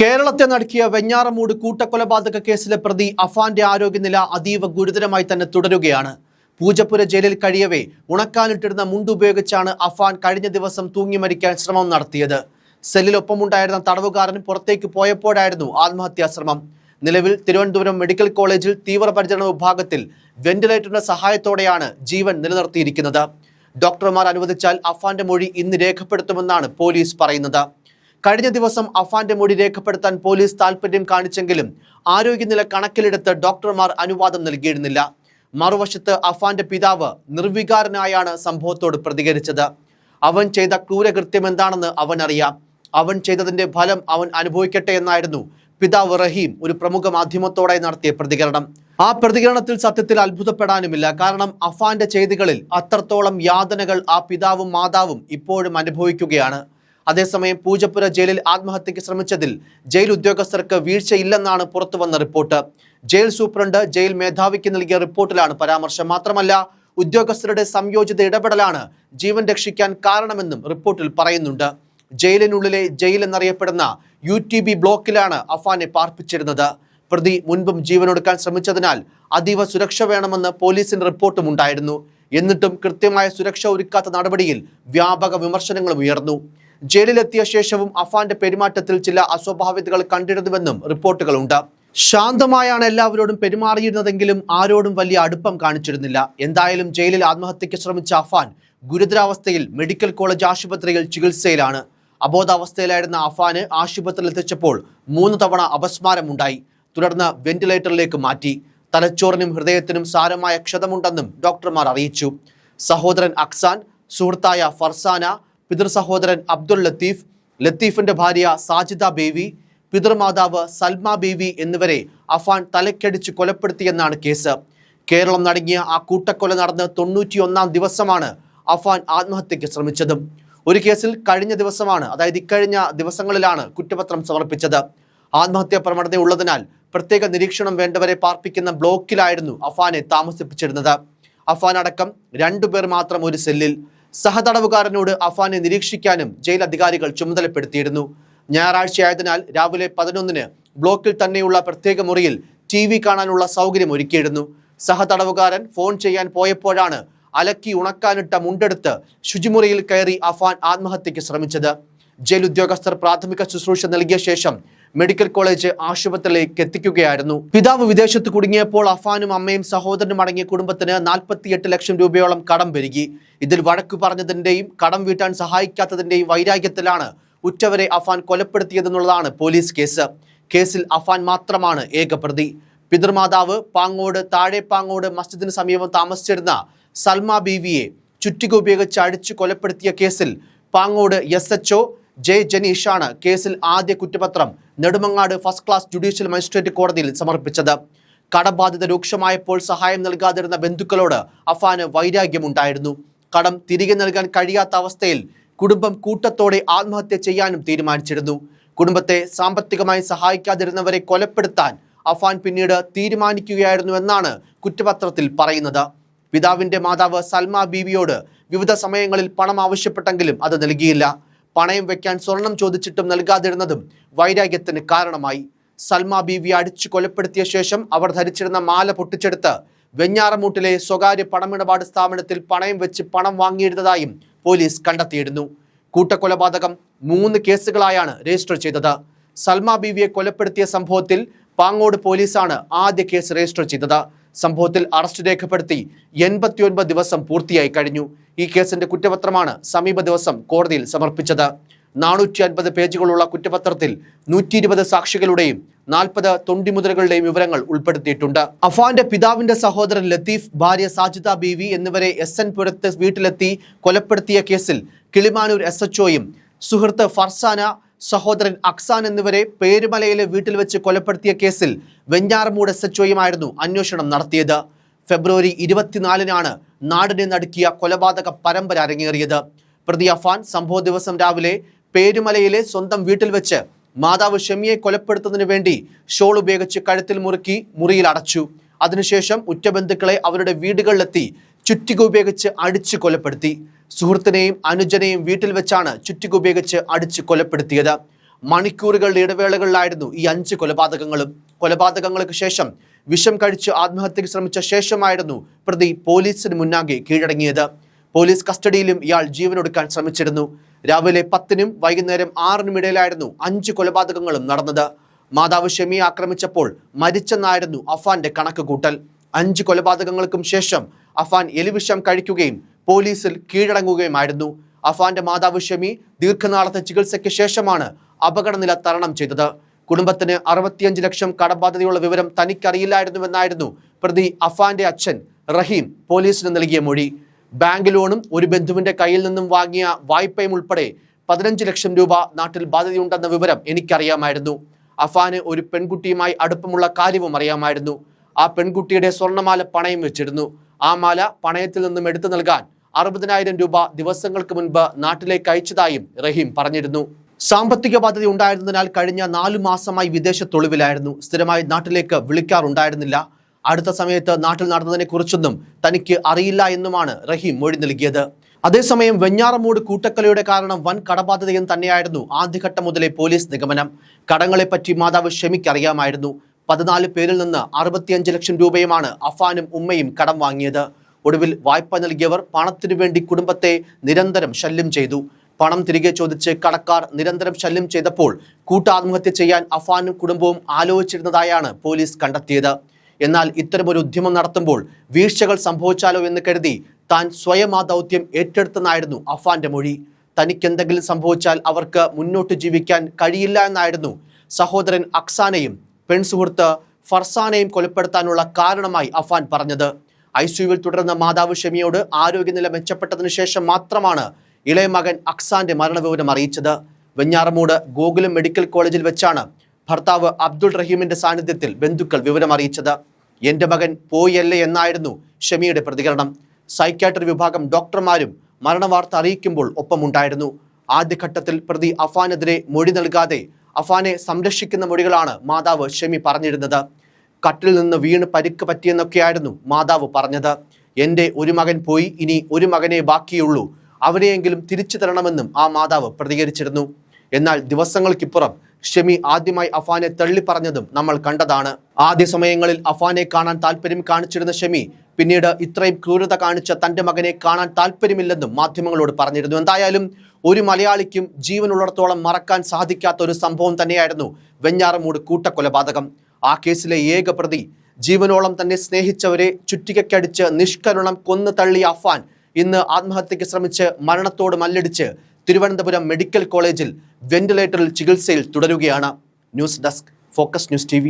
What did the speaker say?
കേരളത്തെ നടക്കിയ വെഞ്ഞാറമൂട് കൂട്ടക്കൊലപാതക കേസിലെ പ്രതി അഫാന്റെ ആരോഗ്യനില അതീവ ഗുരുതരമായി തന്നെ തുടരുകയാണ്. പൂജപ്പുര ജയിലിൽ കഴിയവേ ഉണക്കാനിട്ടിരുന്ന മുണ്ടുപയോഗിച്ചാണ് അഫാൻ കഴിഞ്ഞ ദിവസം തൂങ്ങി മരിക്കാൻ ശ്രമം നടത്തിയത്. സെല്ലിലൊപ്പമുണ്ടായിരുന്ന തടവുകാരൻ പുറത്തേക്ക് പോയപ്പോഴായിരുന്നു ആത്മഹത്യാ ശ്രമം നിലവിൽ തിരുവനന്തപുരം മെഡിക്കൽ കോളേജിൽ തീവ്രപരിചരണ വിഭാഗത്തിൽ വെന്റിലേറ്ററിന്റെ സഹായത്തോടെയാണ് ജീവൻ നിലനിർത്തിയിരിക്കുന്നത്. ഡോക്ടർമാർ അനുവദിച്ചാൽ അഫാന്റെ മൊഴി ഇന്ന് രേഖപ്പെടുത്തുമെന്നാണ് പോലീസ് പറയുന്നത്. കഴിഞ്ഞ ദിവസം അഫാന്റെ മൊഴി രേഖപ്പെടുത്താൻ പോലീസ് താൽപര്യം കാണിച്ചെങ്കിലും ആരോഗ്യനില കണക്കിലെടുത്ത് ഡോക്ടർമാർ അനുവാദം നൽകിയിരുന്നില്ല. മറുവശത്ത് അഫാന്റെ പിതാവ് നിർവികാരനായാണ് സംഭവത്തോട് പ്രതികരിച്ചത്. അവൻ ചെയ്ത ക്രൂരകൃത്യം എന്താണെന്ന് അവൻ അറിയാം അവൻ ചെയ്തതിന്റെ ഫലം അവൻ അനുഭവിക്കട്ടെ എന്നായിരുന്നു പിതാവ് റഹീം ഒരു പ്രമുഖ മാധ്യമത്തോടെ നടത്തിയ പ്രതികരണം. ആ പ്രതികരണത്തിൽ സത്യത്തിൽ അത്ഭുതപ്പെടാനുമില്ല. കാരണം അഫാന്റെ ചെയ്തികളിൽ അത്രത്തോളം യാതനകൾ ആ പിതാവും മാതാവും ഇപ്പോഴും അനുഭവിക്കുകയാണ്. അതേസമയം പൂജപ്പുര ജയിലിൽ ആത്മഹത്യയ്ക്ക് ശ്രമിച്ചതിൽ ജയിൽ ഉദ്യോഗസ്ഥർക്ക് വീഴ്ചയില്ലെന്നാണ് പുറത്തുവന്ന റിപ്പോർട്ട്. ജയിൽ സൂപ്രണ്ട് ജയിൽ മേധാവിക്ക് നൽകിയ റിപ്പോർട്ടിലാണ് പരാമർശം. മാത്രമല്ല ഉദ്യോഗസ്ഥരുടെ സംയോജിത ഇടപെടലാണ് ജീവൻ രക്ഷിക്കാൻ കാരണമെന്നും റിപ്പോർട്ടിൽ പറയുന്നുണ്ട്. ജയിലിനുള്ളിലെ ജയിൽ എന്നറിയപ്പെടുന്ന യു ടി ബി ബ്ലോക്കിലാണ് അഫാനെ പാർപ്പിച്ചിരുന്നത്. പ്രതി മുൻപും ജീവനൊടുക്കാൻ ശ്രമിച്ചതിനാൽ അതീവ സുരക്ഷ വേണമെന്ന് പോലീസിന്റെ റിപ്പോർട്ടും ഉണ്ടായിരുന്നു. എന്നിട്ടും കൃത്യമായ സുരക്ഷ ഒരുക്കാത്ത നടപടിയിൽ വ്യാപക വിമർശനങ്ങളും ഉയർന്നു. ജയിലിലെത്തിയ ശേഷവും അഫാന്റെ പെരുമാറ്റത്തിൽ ചില അസ്വാഭാവികതകൾ കണ്ടിരുന്നുവെന്നും റിപ്പോർട്ടുകളുണ്ട്. ശാന്തമായാണ് എല്ലാവരോടും പെരുമാറിയിരുന്നതെങ്കിലും ആരോടും വലിയ അടുപ്പം കാണിച്ചിരുന്നില്ല. എന്തായാലും ജയിലിൽ ആത്മഹത്യയ്ക്ക് ശ്രമിച്ച അഫാൻ ഗുരുതരാവസ്ഥയിൽ മെഡിക്കൽ കോളേജ് ആശുപത്രിയിൽ ചികിത്സയിലാണ്. അബോധാവസ്ഥയിലായിരുന്ന അഫാന് ആശുപത്രിയിൽ എത്തിച്ചപ്പോൾ മൂന്ന് തവണ അപസ്മാരമുണ്ടായി. തുടർന്ന് വെന്റിലേറ്ററിലേക്ക് മാറ്റി. തലച്ചോറിനും ഹൃദയത്തിനും സാരമായ ക്ഷതമുണ്ടെന്നും ഡോക്ടർമാർ അറിയിച്ചു. സഹോദരൻ അക്സാൻ സുഹൃത്തായ ഫർസാന പിതൃ സഹോദരൻ അബ്ദുൾ ലത്തീഫ് ലത്തീഫിന്റെ ഭാര്യ സാജിദ ബേവി പിതൃമാതാവ് സൽമ ബേവി എന്നിവരെ അഫാൻ തലക്കടിച്ച് കൊലപ്പെടുത്തിയെന്നാണ് കേസ്. കേരളം നടങ്ങിയ ആ കൂട്ടക്കൊല നടന്ന് തൊണ്ണൂറ്റിയൊന്നാം ദിവസമാണ് അഫാൻ ആത്മഹത്യക്ക് ശ്രമിച്ചതും. ഒരു കേസിൽ കഴിഞ്ഞ ദിവസമാണ് അതായത് ഇക്കഴിഞ്ഞ ദിവസങ്ങളിലാണ് കുറ്റപത്രം സമർപ്പിച്ചത്. ആത്മഹത്യാ പ്രവണത ഉള്ളതിനാൽ പ്രത്യേക നിരീക്ഷണം വേണ്ടവരെ പാർപ്പിക്കുന്ന ബ്ലോക്കിലായിരുന്നു അഫാനെ താമസിപ്പിച്ചിരുന്നത്. അഫാൻ അടക്കം രണ്ടുപേർ മാത്രം ഒരു സെല്ലിൽ. സഹതടവുകാരനോട് അഫാനെ നിരീക്ഷിക്കാനും ജയിൽ അധികാരികൾ ചുമതലപ്പെടുത്തിയിരുന്നു. ഞായറാഴ്ചയായതിനാൽ രാവിലെ പതിനൊന്നിന് ബ്ലോക്കിൽ തന്നെയുള്ള പ്രത്യേക മുറിയിൽ ടി വി കാണാനുള്ള സൗകര്യം ഒരുക്കിയിരുന്നു. സഹതടവുകാരൻ ഫോൺ ചെയ്യാൻ പോയപ്പോഴാണ് അലക്കി ഉണക്കാനിട്ട മുണ്ടെടുത്ത് ശുചിമുറിയിൽ കയറി അഫാൻ ആത്മഹത്യയ്ക്ക് ശ്രമിച്ചത്. ജയിൽ ഉദ്യോഗസ്ഥർ പ്രാഥമിക ശുശ്രൂഷ നൽകിയ ശേഷം മെഡിക്കൽ കോളേജ് ആശുപത്രിയിലേക്ക് എത്തിക്കുകയായിരുന്നു. പിതാവ് വിദേശത്ത് കുടുങ്ങിയപ്പോൾ അഫാനും അമ്മയും സഹോദരനും അടങ്ങിയ കുടുംബത്തിന് നാൽപ്പത്തിയെട്ട് ലക്ഷം രൂപയോളം കടം പെരുകി. ഇതിൽ വഴക്കു പറഞ്ഞതിന്റെയും കടം വീട്ടാൻ സഹായിക്കാത്തതിന്റെയും വൈരാഗ്യത്തിലാണ് ഉറ്റവരെ അഫാൻ കൊലപ്പെടുത്തിയതെന്നുള്ളതാണ് പോലീസ് കേസ്. കേസിൽ അഫാൻ മാത്രമാണ് ഏകപ്രതി പിതൃമാതാവ് പാങ്ങോട് താഴെ പാങ്ങോട് മസ്ജിദിന് സമീപം താമസിച്ചിരുന്ന സൽമ ബീവിയെ ചുറ്റിക ഉപയോഗിച്ച് അടിച്ചു കൊലപ്പെടുത്തിയ കേസിൽ Pangode S H O J ജനീഷാണ് കേസിൽ ആദ്യ കുറ്റപത്രം Nedumangad first class judicial magistrate കോടതിയിൽ സമർപ്പിച്ചത്. കടബാധിത രൂക്ഷമായപ്പോൾ സഹായം നൽകാതിരുന്ന ബന്ധുക്കളോട് അഫാന് വൈരാഗ്യമുണ്ടായിരുന്നു. കടം തിരികെ നൽകാൻ കഴിയാത്ത അവസ്ഥയിൽ കുടുംബം കൂട്ടത്തോടെ ആത്മഹത്യ ചെയ്യാനും തീരുമാനിച്ചിരുന്നു. കുടുംബത്തെ സാമ്പത്തികമായി സഹായിക്കാതിരുന്നവരെ കൊലപ്പെടുത്താൻ അഫാൻ പിന്നീട് തീരുമാനിക്കുകയായിരുന്നു എന്നാണ് കുറ്റപത്രത്തിൽ പറയുന്നത്. പിതാവിന്റെ മാതാവ് സൽമ ബീവിയോട് വിവിധ സമയങ്ങളിൽ പണം ആവശ്യപ്പെട്ടെങ്കിലും അത് നൽകിയില്ല. പണയം വെക്കാൻ സ്വർണം ചോദിച്ചിട്ടും നൽകാതിരുന്നതും വൈരാഗ്യത്തിന് കാരണമായി. സൽമ ബീവിയെ അടിച്ചു കൊലപ്പെടുത്തിയ ശേഷം അവർ ധരിച്ചിരുന്ന മാല പൊട്ടിച്ചെടുത്ത് വെഞ്ഞാറമൂട്ടിലെ സ്വകാര്യ പണമിടപാട് സ്ഥാപനത്തിൽ പണയം വെച്ച് പണം വാങ്ങിയിരുന്നതായും പോലീസ് കണ്ടെത്തിയിരുന്നു. കൂട്ടക്കൊലപാതകം മൂന്ന് കേസുകളായാണ് രജിസ്റ്റർ ചെയ്തത്. സൽമ ബീവിയെ കൊലപ്പെടുത്തിയ സംഭവത്തിൽ പാങ്ങോട് പോലീസാണ് ആദ്യ കേസ് രജിസ്റ്റർ ചെയ്തത്. സംഭവത്തിൽ അറസ്റ്റ് രേഖപ്പെടുത്തി എൺപത്തിയൊൻപത് ദിവസം പൂർത്തിയായി കഴിഞ്ഞു. ഈ കേസിന്റെ കുറ്റപത്രമാണ് സമീപ ദിവസം കോടതിയിൽ സമർപ്പിച്ചത്. നാനൂറ്റി അൻപത് പേജുകളുള്ള കുറ്റപത്രത്തിൽ നൂറ്റി ഇരുപത് സാക്ഷികളുടെയും നാൽപ്പത് തൊണ്ടിമുദ്രകളുടെയും വിവരങ്ങൾ ഉൾപ്പെടുത്തിയിട്ടുണ്ട്. അഫാന്റെ പിതാവിന്റെ സഹോദരൻ ലത്തീഫ് ഭാര്യ സാജിദ ബീവി എന്നിവരെ എസ് എൻ പുരത്ത് വീട്ടിലെത്തി കൊലപ്പെടുത്തിയ കേസിൽ കിളിമാനൂർ എസ് എച്ച് സുഹൃത്ത് ഫർസാന സഹോദരൻ അക്സാൻ എന്നിവരെ പേരുമലയിലെ വീട്ടിൽ വെച്ച് കൊലപ്പെടുത്തിയ കേസിൽ വെഞ്ഞാറമൂട് എസ് എച്ച് ഒയുമായിരുന്നു അന്വേഷണം നടത്തിയത്. ഫെബ്രുവരി ഇരുപത്തിനാലിനാണ് നാടിനെ നടുക്കിയ കൊലപാതക പരമ്പര അരങ്ങേറിയത്. പ്രതി അഫാൻ സംഭവ ദിവസം രാവിലെ പേരുമലയിലെ സ്വന്തം വീട്ടിൽ വെച്ച് മാതാവ് ഷെമിയെ കൊലപ്പെടുത്തുന്നതിന് വേണ്ടി ഷോൾ ഉപയോഗിച്ച് കഴുത്തിൽ മുറുക്കി മുറിയിൽ അടച്ചു. അതിനുശേഷം ഉറ്റബന്ധുക്കളെ അവരുടെ വീടുകളിലെത്തി ചുറ്റിക ഉപയോഗിച്ച് അടിച്ചു കൊലപ്പെടുത്തി. സുഹൃത്തിനെയും അനുജനെയും വീട്ടിൽ വെച്ചാണ് ചുറ്റിക ഉപയോഗിച്ച് അടിച്ചു കൊലപ്പെടുത്തിയത്. മണിക്കൂറുകളുടെ ഇടവേളകളിലായിരുന്നു ഈ അഞ്ച് കൊലപാതകങ്ങളും. കൊലപാതകങ്ങൾക്ക് ശേഷം വിഷം കഴിച്ച് ആത്മഹത്യക്ക് ശ്രമിച്ച ശേഷമായിരുന്നു പ്രതി പോലീസിന് മുന്നാകെ കീഴടങ്ങിയത്. പോലീസ് കസ്റ്റഡിയിലും ഇയാൾ ജീവനൊടുക്കാൻ ശ്രമിച്ചിരുന്നു. രാവിലെ പത്തിനും വൈകുന്നേരം ആറിനും ഇടയിലായിരുന്നു അഞ്ച് കൊലപാതകങ്ങളും നടന്നത്. മാതാവ് ഷെമിയെ ആക്രമിച്ചപ്പോൾ മരിച്ചെന്നായിരുന്നു അഫാന്റെ കണക്ക് കൂട്ടൽ അഞ്ച് കൊലപാതകങ്ങൾക്കും ശേഷം അഫാൻ എലിവിഷം കഴിക്കുകയും പോലീസിൽ കീഴടങ്ങുകയുമായിരുന്നു. അഫാന്റെ മാതാവ് ഷമി ദീർഘനാളത്തെ ചികിത്സയ്ക്ക് ശേഷമാണ് അപകടനില തരണം ചെയ്തത്. കുടുംബത്തിന് അറുപത്തിയഞ്ച് ലക്ഷം കടബാധ്യതയുള്ള വിവരം തനിക്കറിയില്ലായിരുന്നുവെന്നായിരുന്നു പ്രതി അഫാന്റെ അച്ഛൻ റഹീം പോലീസിന് നൽകിയ മൊഴി. ബാങ്ക് ലോണും ഒരു ബന്ധുവിന്റെ കയ്യിൽ നിന്നും വാങ്ങിയ വായ്പയും ഉൾപ്പെടെ പതിനഞ്ച് ലക്ഷം രൂപ നാട്ടിൽ ബാധ്യതയുണ്ടെന്ന വിവരം എനിക്കറിയാമായിരുന്നു. അഫാന് ഒരു പെൺകുട്ടിയുമായി അടുപ്പമുള്ള കാര്യവും അറിയാമായിരുന്നു. ആ പെൺകുട്ടിയുടെ സ്വർണമാല പണയം വെച്ചിരുന്നു. ആ മാല പണയത്തിൽ നിന്നും എടുത്തു നൽകാൻ അറുപതിനായിരം രൂപ ദിവസങ്ങൾക്ക് മുൻപ് നാട്ടിലേക്ക് അയച്ചതായും റഹീം പറഞ്ഞിരുന്നു. സാമ്പത്തിക ബാധ്യത ഉണ്ടായിരുന്നതിനാൽ കഴിഞ്ഞ നാലു മാസമായി വിദേശ തൊളിവിലായിരുന്നു. സ്ഥിരമായി നാട്ടിലേക്ക് വിളിക്കാറുണ്ടായിരുന്നില്ല. അടുത്ത സമയത്ത് നാട്ടിൽ നടന്നതിനെ കുറിച്ചൊന്നും തനിക്ക് അറിയില്ല എന്നുമാണ് റഹീം മൊഴി നൽകിയത്. അതേസമയം വെഞ്ഞാറമൂട് കൂട്ടക്കലയുടെ കാരണം വൻ കടബാധ്യതയെന്ന് തന്നെയായിരുന്നു ആദ്യഘട്ടം മുതലേ പോലീസ് നിഗമനം. കടങ്ങളെപ്പറ്റി മാതാവ് ഷെമിക്കറിയാമായിരുന്നു പതിനാല് പേരിൽ നിന്ന് അറുപത്തിയഞ്ച് ലക്ഷം രൂപയുമാണ് അഫാനും ഉമ്മയും കടം വാങ്ങിയത്. ഒടുവിൽ വായ്പ നൽകിയവർ പണത്തിനു വേണ്ടി കുടുംബത്തെ നിരന്തരം ശല്യം ചെയ്തു. പണം തിരികെ ചോദിച്ച് കടക്കാർ നിരന്തരം ശല്യം ചെയ്തപ്പോൾ കൂട്ടാത്മഹത്യ ചെയ്യാൻ അഫാനും കുടുംബവും ആലോചിച്ചിരുന്നതായാണ് പോലീസ് കണ്ടെത്തിയത്. എന്നാൽ ഇത്തരമൊരു ഉദ്യമം നടത്തുമ്പോൾ വീഴ്ചകൾ സംഭവിച്ചാലോ എന്ന് കരുതി താൻ സ്വയം ആ ദൗത്യം ഏറ്റെടുത്തെന്നായിരുന്നു അഫാന്റെ മൊഴി. തനിക്കെന്തെങ്കിലും സംഭവിച്ചാൽ അവർക്ക് മുന്നോട്ട് ജീവിക്കാൻ കഴിയില്ല എന്നായിരുന്നു സഹോദരൻ അക്സാനെയും പെൺസുഹൃത്ത് ഫർസാനെയും കൊലപ്പെടുത്താനുള്ള കാരണമായി അഫാൻ പറഞ്ഞത്. ഐ സിയുവിൽ തുടർന്ന മാതാവ് ഷെമിയോട് ആരോഗ്യനില മെച്ചപ്പെട്ടതിനു ശേഷം മാത്രമാണ് ഇളയ മകൻ അക്സാന്റെ മരണവിവരം അറിയിച്ചത്. വെഞ്ഞാറമൂട് ഗോകുലം മെഡിക്കൽ കോളേജിൽ വെച്ചാണ് ഭർത്താവ് അബ്ദുൾ റഹീമിന്റെ സാന്നിധ്യത്തിൽ ബന്ധുക്കൾ വിവരം അറിയിച്ചത്. എന്റെ മകൻ പോയല്ലേ എന്നായിരുന്നു ഷമിയുടെ പ്രതികരണം. സൈക്യാട്രി വിഭാഗം ഡോക്ടർമാരും മരണവാർത്ത അറിയിക്കുമ്പോൾ ഒപ്പമുണ്ടായിരുന്നു. ആദ്യഘട്ടത്തിൽ പ്രതി അഫാനെതിരെ മൊഴി നൽകാതെ അഫാനെ സംരക്ഷിക്കുന്ന മൊഴികളാണ് മാതാവ് ഷെമി പറഞ്ഞിരുന്നത്. കട്ടിൽ നിന്ന് വീണ് പരിക്ക് പറ്റിയെന്നൊക്കെയായിരുന്നു മാതാവ് പറഞ്ഞത്. എന്റെ ഒരു മകൻ പോയി ഇനി ഒരു മകനെ ബാക്കിയുള്ളൂ. അവനെയെങ്കിലും തിരിച്ചു തരണമെന്നും ആ മാതാവ് പ്രതികരിച്ചിരുന്നു. എന്നാൽ ദിവസങ്ങൾക്കിപ്പുറം ഷെമി ആദ്യമായി അഫാനെ തള്ളിപ്പറഞ്ഞതും നമ്മൾ കണ്ടതാണ്. ആദ്യ സമയങ്ങളിൽ അഫാനെ കാണാൻ താല്പര്യം കാണിച്ചിരുന്ന ഷെമി പിന്നീട് ഇത്രയും ക്രൂരത കാണിച്ച തന്റെ മകനെ കാണാൻ താല്പര്യമില്ലെന്നും മാധ്യമങ്ങളോട് പറഞ്ഞിരുന്നു. എന്തായാലും ഒരു മലയാളിക്കും ജീവനുള്ളിടത്തോളം മറക്കാൻ സാധിക്കാത്ത ഒരു സംഭവം തന്നെയായിരുന്നു വെഞ്ഞാറമൂട് കൂട്ടക്കൊലപാതകം. ആ കേസിലെ ഏക പ്രതി ജീവനോളം തന്നെ സ്നേഹിച്ചവരെ ചുറ്റികക്കടിച്ച് നിഷ്കരുണം കൊന്നു തള്ളിയ അഫാൻ ഇന്ന് ആത്മഹത്യക്ക് ശ്രമിച്ച് മരണത്തോട് മല്ലടിച്ച് തിരുവനന്തപുരം മെഡിക്കൽ കോളേജിൽ വെന്റിലേറ്ററിൽ ചികിത്സയിൽ തുടരുകയാണ്. News desk focus news T